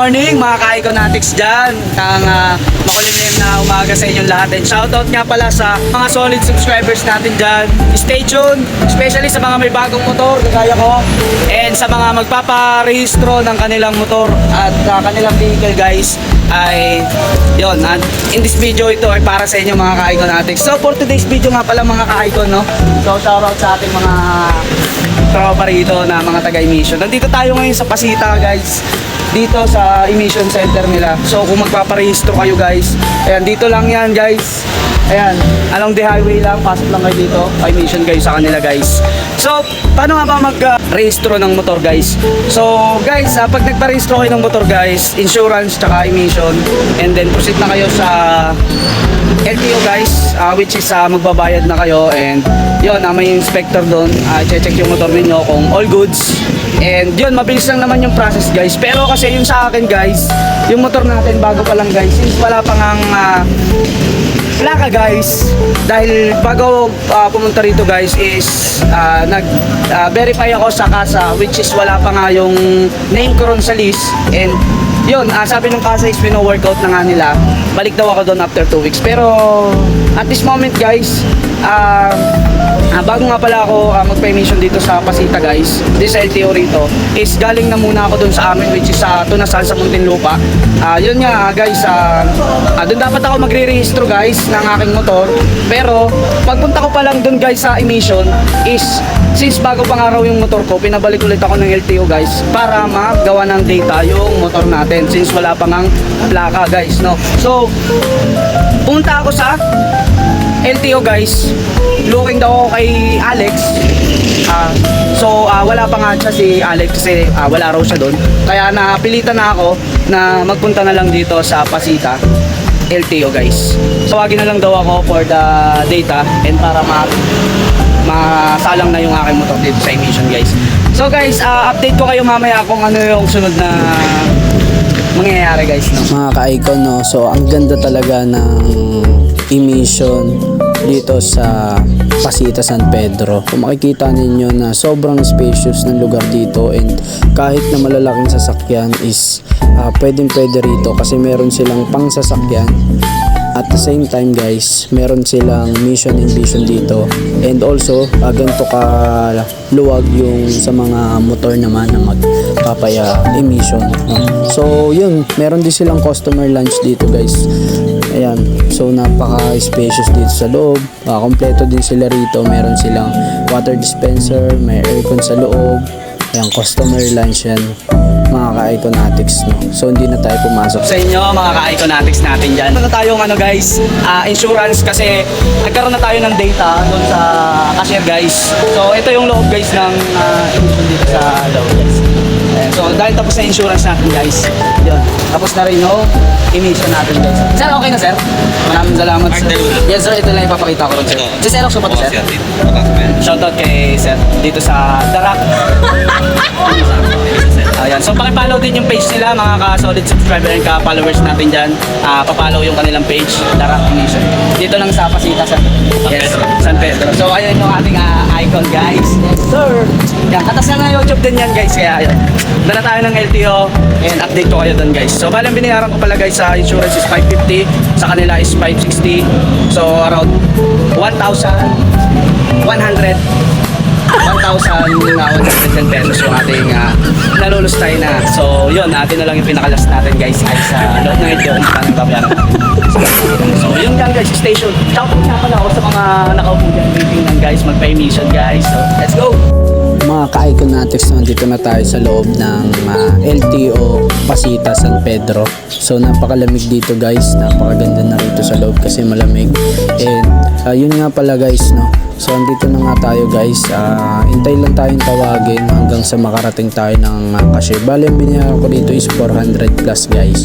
morning mga ka-Iconatics dyan. Ang uh, makulimlim na umaga sa inyong lahat. And shoutout nga pala sa mga solid subscribers natin dyan. Stay tuned, especially sa mga may bagong motor, kagaya ko. And sa mga magpaparehistro ng kanilang motor at uh, kanilang vehicle guys ay yon at in this video ito ay para sa inyo mga ka-Iconatics. So for today's video nga pala mga ka-Icon no. So shoutout sa ating mga tropa rito na mga taga-emission. Nandito tayo ngayon sa Pasita guys dito sa emission center nila. So kung magpaparehistro kayo guys, ayan dito lang yan guys. Ayan, along the highway lang, pasok lang kayo dito. Pa-emission kayo sa kanila guys. So, paano nga ba mag-rehistro ng motor guys? So, guys, ah, pag nagparehistro kayo ng motor guys, insurance tsaka emission, and then proceed na kayo sa LTO guys, ah, which is ah, magbabayad na kayo and yun, ah, may inspector doon, uh, check yung motor ninyo kung all goods. And yun, mabilis lang naman yung process guys. Pero kasi yung sa akin guys, yung motor natin bago pa lang guys, since wala pang ang ah, plaka guys dahil bago ah, pumunta rito guys is ah, nag ah, verify ako sa kasa which is wala pa nga yung name ko sa list and yun, ah, sabi ng kasa is pino-workout na nga nila. Balik daw ako doon after 2 weeks. Pero at this moment guys, ah, ah, bago nga pala ako ah, magpa-emission dito sa Pasita guys, this LTO rito, is galing na muna ako doon sa amin which is sa Tunasan sa Muntinlupa. Ah, yun nga ah, guys, ah, ah, doon dapat ako magre-rehistro guys ng aking motor. Pero pagpunta ko pa lang doon guys sa emission is since bago pang araw yung motor ko, pinabalik ulit ako ng LTO guys para magawa ng data yung motor natin since wala pa ngang plaka guys, no? So, punta ako sa LTO guys. Looking daw ako kay Alex. Ah, so ah, wala pa nga siya si Alex kasi ah, wala raw siya doon. Kaya napilitan na ako na magpunta na lang dito sa Pasita. LTO guys. Tawagin na lang daw ako for the data and para ma masalang na yung aking motor dito sa emission guys. So guys, ah, update ko kayo mamaya kung ano yung sunod na mangyayari guys. No? mga ka-icon no so ang ganda talaga ng emission dito sa Pasita San Pedro kung makikita ninyo na sobrang spacious ng lugar dito and kahit na malalaking sasakyan is uh, pwedeng pwede rito kasi meron silang pang sasakyan. At the same time guys meron silang mission and vision dito. And also uh, ganito ka luwag yung sa mga motor naman na magpapaya emission so yun meron din silang customer lunch dito guys. Ayan so napaka spacious dito sa loob. Uh, kompleto din sila rito. Meron silang water dispenser may aircon sa loob ayan customer lunch yan mga ka-iconatics no so hindi na tayo pumasok sa inyo mga ka-Iconatics natin dyan. Ano na tayong ano guys, ah, insurance kasi nagkaroon na tayo ng data doon sa cashier guys. So ito yung loob guys ng emission dito sa loob guys. So dahil tapos na insurance natin guys, yun. Tapos na rin yung emission natin guys. Sir, okay na sir? Maraming salamat sir. Yes sir, ito lang ipapakita ko rin sir. Si Sir, ako pa to sir. Shoutout kay sir dito sa Darak. Ayan. So, pakipollow din yung page nila, mga ka-solid subscriber and ka-followers natin dyan. Ah, papollow yung kanilang page, Darak Nation. Dito lang sa Pasita, sa yes, San ah, icon, guys. Sir. Yan, katas na ng YouTube din yan, guys. Kaya, ayun. Dala tayo ng LTO and update ko kayo doon, guys. So, balang binayaran ko pala, guys, sa insurance is 550. Sa kanila is 560. So, around 1,100 1,110 pesos yung ating uh, nalulustay na. So, yun, natin na lang yung pinakalas natin guys ay sa loob ng ito kung paano babayaran lang guys, station. Shout out nga pala ako sa mga nakaupo dyan. Waiting lang guys, magpa-emission guys. So, let's go! mga ka-iconatics nandito na tayo sa loob ng ah, LTO Pasita San Pedro. So napakalamig dito guys. Napakaganda na rito sa loob kasi malamig. And ah, yun nga pala guys no? So andito na nga tayo guys. Ah, hintay lang tayong tawagin hanggang sa makarating tayo ng uh, cashier bali ang binayaran ko dito is 400 plus guys